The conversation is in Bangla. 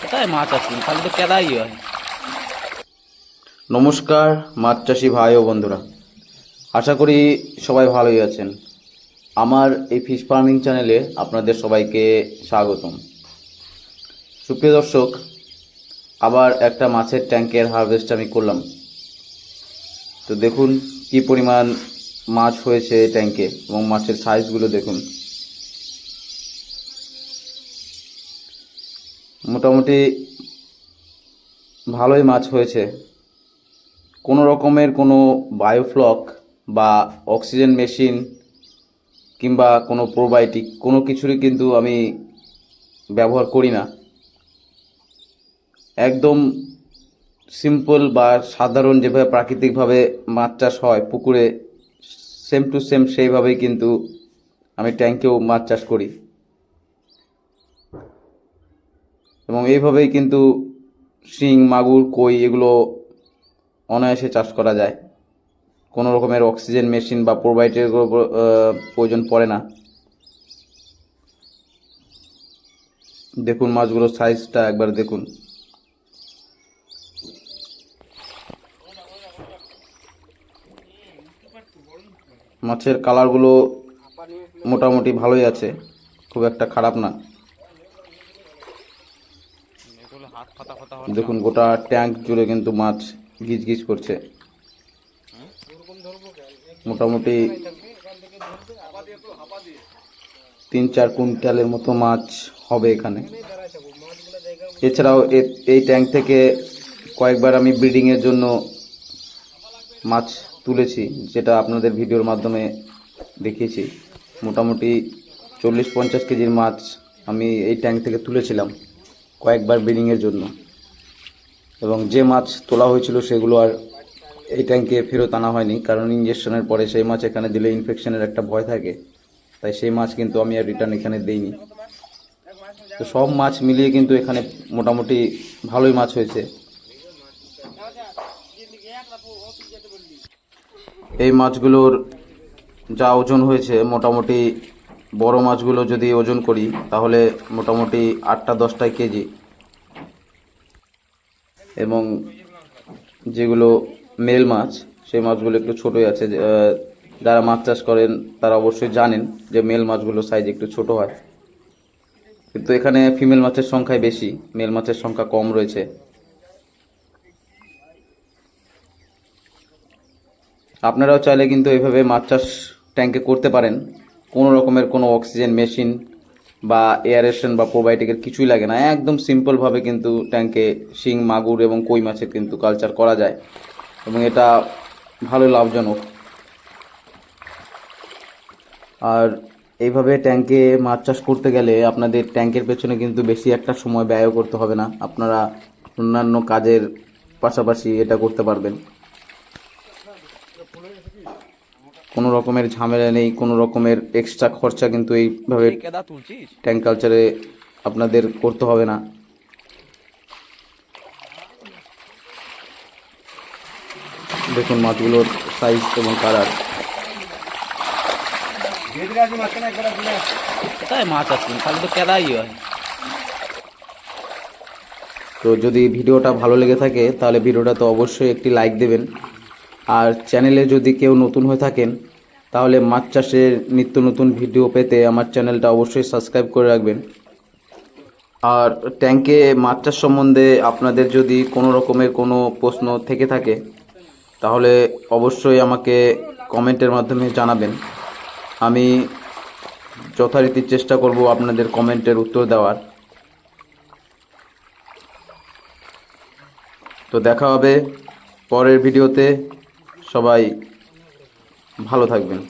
কোথায় মাছ আছে তো কেদাই হয়। নমস্কার, মাছ চাষি ভাই ও বন্ধুরা। আশা করি সবাই ভালোই আছেন। আমার এই ফিশ ফার্মিং চ্যানেলে আপনাদের সবাইকে স্বাগতম। সুপ্রিয় দর্শক, আবার একটা মাছের ট্যাঙ্কের হারভেস্ট আমি করলাম। তো দেখুন কি পরিমাণ মাছ হয়েছে ট্যাঙ্কে এবং মাছের সাইজগুলো দেখুন। মোটামুটি ভালোই মাছ হয়েছে। কোনো রকমের কোনো বায়োফ্লক বা অক্সিজেন মেশিন কিংবা কোনো প্রোবায়োটিক কোনো কিছুরই কিন্তু আমি ব্যবহার করি না। একদম সিম্পল বা সাধারণ যেভাবে প্রাকৃতিকভাবে মাছ চাষ হয় পুকুরে সেম টু সেম সেইভাবেই কিন্তু আমি ট্যাঙ্কেও মাছ চাষ করি। এবং এইভাবেই কিন্তু শিং, মাগুর, কই এগুলো অনায়াসে চাষ করা যায়। কোনো রকমের অক্সিজেন মেশিন বা প্রোভাইডের প্রয়োজন পড়ে না। দেখুন মাছগুলোর সাইজটা একবার দেখুন। মাছের কালারগুলো মোটামুটি ভালোই আছে, খুব একটা খারাপ না। দেখুন গোটা ট্যাঙ্ক জুড়ে কিন্তু মাছ গিজ গিজ করছে। মোটামুটি তিন চার কুইন্টালের মতো মাছ হবে এখানে। এছাড়াও এই ট্যাঙ্ক থেকে কয়েকবার আমি ব্রিডিংয়ের জন্য মাছ তুলেছি যেটা আপনাদের ভিডিওর মাধ্যমে দেখিয়েছি। মোটামুটি চল্লিশ পঞ্চাশ কেজির মাছ আমি এই ট্যাঙ্ক থেকে তুলেছিলাম। কয়েকবার ব্রিডিংয়ের জন্য। এবং যে মাছ তোলা হয়েছিল সেগুলো আর এই ট্যাঙ্কে ফেরত আনা হয়নি, কারণ ইঞ্জেকশনের পরে সেই মাছ এখানে দিলে ইনফেকশনের একটা ভয় থাকে। তাই সেই মাছ কিন্তু আমি আর রিটার্ন এখানে দেইনি। তো সব মাছ মিলিয়ে কিন্তু এখানে মোটামুটি ভালোই মাছ হয়েছে। এই মাছগুলোর যা ওজন হয়েছে মোটামুটি বড় মাছগুলো যদি ওজন করি, তাহলে মোটামুটি আটটা দশটায় কেজি। এবং যেগুলো মেল মাছ, সেই মাছগুলো একটু ছোটোই আছে। যারা মাছ চাষ করেন, তারা অবশ্যই জানেন যে মেল মাছগুলো সাইজ একটু ছোট হয়। কিন্তু এখানে ফিমেল মাছের সংখ্যাই বেশি মেল মাছের সংখ্যা কম রয়েছে। আপনারাও চাইলে কিন্তু এইভাবে মাছ চাষ ট্যাঙ্কে করতে পারেন। কোনো রকমের কোনো অক্সিজেন মেশিন বা এয়ারেশন বা প্রোবায়োটিকের কিছুই লাগে না। একদম সিম্পলভাবে কিন্তু ট্যাঙ্কে শিং, মাগুর এবং কই মাছের কিন্তু কালচার করা যায় এবং এটা ভালো লাভজনক। আর এইভাবে ট্যাঙ্কে মাছ চাষ করতে গেলে আপনাদের ট্যাঙ্কের পেছনে কিন্তু বেশি একটা সময় ব্যয় করতে হবে না। আপনারা অন্যান্য কাজের পাশাপাশি এটা করতে পারবেন। কোনো রকমের ঝামেলা নেই কোনো রকমের এক্সট্রা খরচা কিন্তু এইভাবে ট্যাঙ্ক কালচারে আপনাদের করতে হবে না। দেখুন মাছগুলোর সাইজ এবং কালার মাছ আছে খালি তো কেদাই হয়। তো যদি ভিডিওটা ভালো লেগে থাকে তাহলে ভিডিওটা তো অবশ্যই একটি লাইক দেবেন। আর চ্যানেলে যদি কেউ নতুন হয়ে থাকেন, তাহলে মাছ চাষের নিত্য নতুন ভিডিও পেতে আমার চ্যানেলটা অবশ্যই সাবস্ক্রাইব করে রাখবেন। আর ট্যাঙ্কে মাছ চাষ সম্বন্ধে আপনাদের যদি কোনো রকমের কোনো প্রশ্ন থেকে থাকে, তাহলে অবশ্যই আমাকে কমেন্টের মাধ্যমে জানাবেন। আমি যথারীতি চেষ্টা করব আপনাদের কমেন্টের উত্তর দেওয়ার। তো দেখা হবে পরের ভিডিওতে। সবাই ভালো থাকবেন।